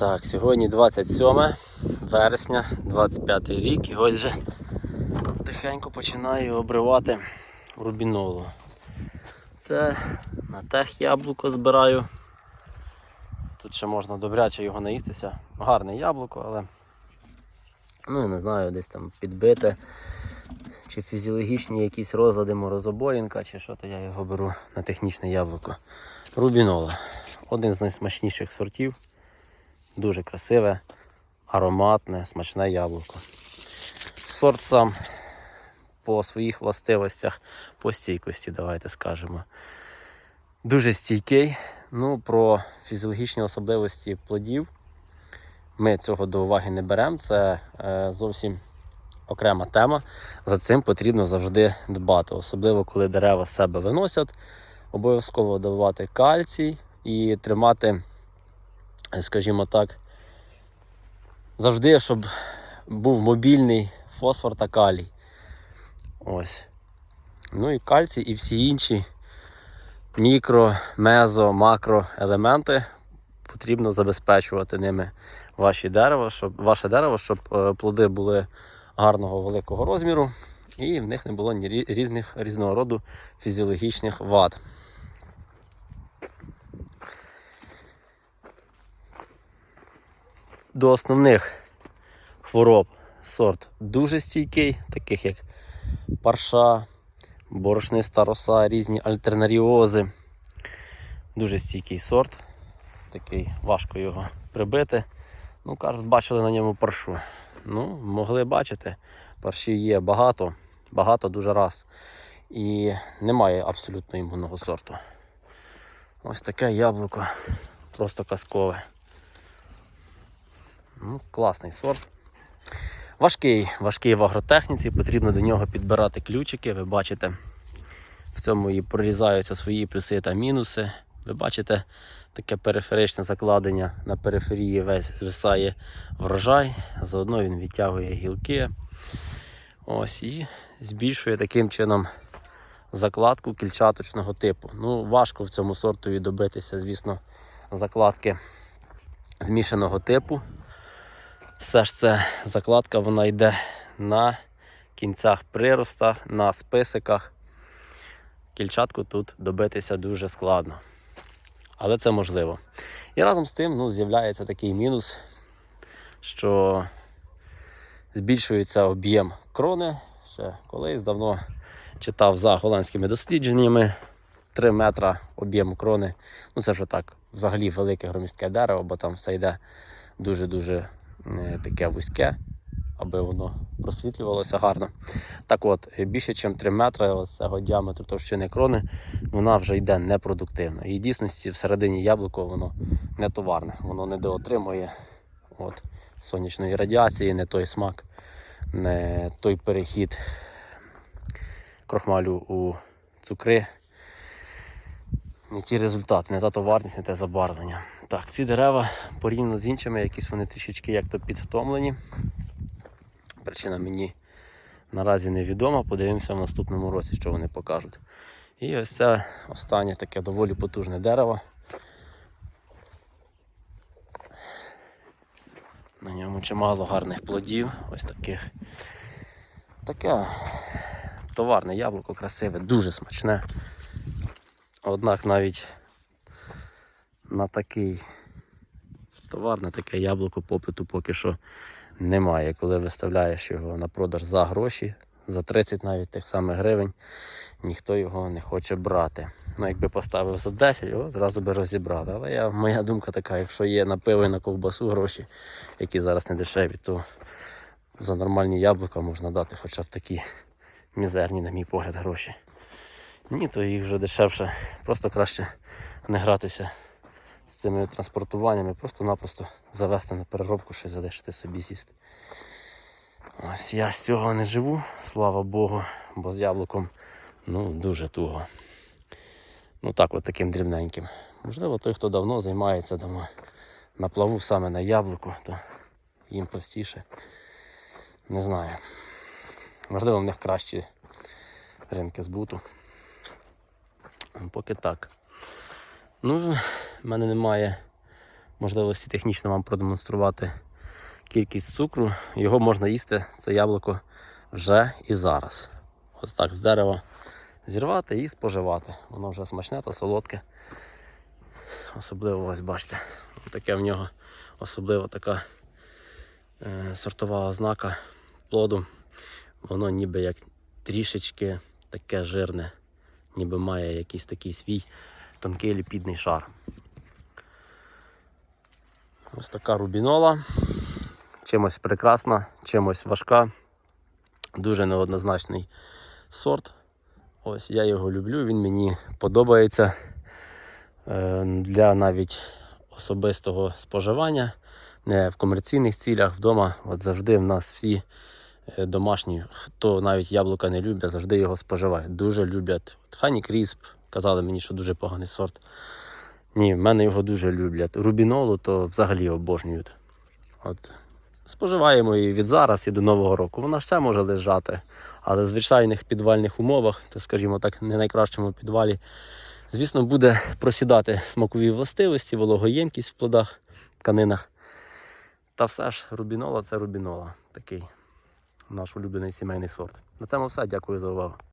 Так, сьогодні 27 вересня, 25 рік, і ось вже тихенько починаю обривати рубінолу. Це на тех яблуко збираю. Тут ще можна добряче його наїстися. Гарне яблуко, але ну не знаю, десь там підбите. Чи фізіологічні якісь розлади морозобоїнка, чи що, то я його беру на технічне яблуко. Рубінола. Один з найсмачніших сортів. Дуже красиве, ароматне, смачне яблуко. Сорт сам по своїх властивостях, по стійкості, давайте скажемо. Дуже стійкий. Ну, про фізіологічні особливості плодів ми цього до уваги не беремо. Це е, зовсім окрема тема. За цим потрібно завжди дбати, особливо коли дерева себе виносять. Обов'язково давати кальцій і тримати, скажімо так, завжди, щоб був мобільний фосфор та калій. Ось. Ну і кальцій, і всі інші мікро, мезо, макро елементи потрібно забезпечувати ними ваші дерева, щоб, ваше дерево, щоб е, плоди були гарного великого розміру і в них не було різних різного роду фізіологічних вад. До основних хвороб сорт дуже стійкий, таких як парша, борошниста роса, різні альтернаріози. Дуже стійкий сорт. Такий важко його прибити. Ну, кажуть, бачили на ньому паршу. Ну, могли бачити. Паршів є багато, багато дуже раз. І немає абсолютно імунного сорту. Ось таке яблуко, просто казкове. Ну, класний сорт. Важкий, важкий в агротехніці, потрібно до нього підбирати ключики. Ви бачите, в цьому і прорізаються свої плюси та мінуси. Ви бачите таке периферичне закладення на периферії весь звисає врожай, заодно він відтягує гілки. Ось і збільшує таким чином закладку кільчаточного типу. Ну, важко в цьому сортові добитися, звісно, закладки змішаного типу. Все ж це закладка вона йде на кінцях прироста, на списиках. Кільчатку тут добитися дуже складно. Але це можливо. І разом з тим ну, з'являється такий мінус, що збільшується об'єм крони. Ще колись давно читав за голландськими дослідженнями 3 метра об'єму крони. Ну це вже так, взагалі велике громістке дерево, бо там все йде дуже-дуже таке вузьке, аби воно просвітлювалося гарно. Так от, е, більше, ніж 3 метри ось цього діаметру товщини крони, вона вже йде непродуктивна. І в дійсності всередині яблуко воно не товарне, воно не доотримує от, сонячної радіації, не той смак, не той перехід крохмалю у цукри. Не ті результати, не та товарність, не те забарвлення. Так, ці дерева порівняно з іншими, якісь вони трішечки як то підвтомлені. Причина мені наразі невідома. Подивимося в наступному році, що вони покажуть. І ось це останнє таке доволі потужне дерево. На ньому чимало гарних плодів, ось таких. Таке товарне яблуко красиве, дуже смачне. Однак навіть на такий товар, на таке яблуко попиту поки що немає. Коли виставляєш його на продаж за гроші, за 30 навіть тих самих гривень, ніхто його не хоче брати. Ну, якби поставив за 10, його зразу би розібрали. Але я, моя думка така, якщо є на пиво і на ковбасу гроші, які зараз не дешеві, то за нормальні яблука можна дати хоча б такі мізерні, на мій погляд, гроші. Ні, то їх вже дешевше. Просто краще не гратися з цими транспортуваннями, просто-напросто завести на переробку, щось залишити собі з'їсти. Ось я з цього не живу, слава Богу, бо з яблуком ну, дуже туго. Ну так, от таким дрібненьким. Можливо, той, хто давно займається давно на плаву саме на яблуку, то їм простіше. Не знаю. Можливо, в них кращі ринки збуту. Поки так. Ну, в мене немає можливості технічно вам продемонструвати кількість цукру. Його можна їсти, це яблуко, вже і зараз. Ось так з дерева зірвати і споживати. Воно вже смачне та солодке. Особливо ось бачите, таке в нього особливо така е, сортова ознака плоду. Воно ніби як трішечки таке жирне, ніби має якийсь такий свій тонкий ліпідний шар. Ось така рубінола. Чимось прекрасна, чимось важка. Дуже неоднозначний сорт. Ось я його люблю, він мені подобається е, для навіть особистого споживання, не в комерційних цілях вдома. От завжди в нас всі е, домашні, хто навіть яблука не любить, завжди його споживають. Дуже люблять. Хані Крісп казали мені, що дуже поганий сорт. Ні, в мене його дуже люблять. Рубінолу то взагалі обожнюють. От. Споживаємо її від зараз і до Нового року. Вона ще може лежати, але в звичайних підвальних умовах, то скажімо так, не найкращому підвалі, звісно, буде просідати смакові властивості, вологоємкість в плодах, тканинах. Та все ж, рубінола це рубінола. Такий наш улюблений сімейний сорт. На цьому все. Дякую за увагу.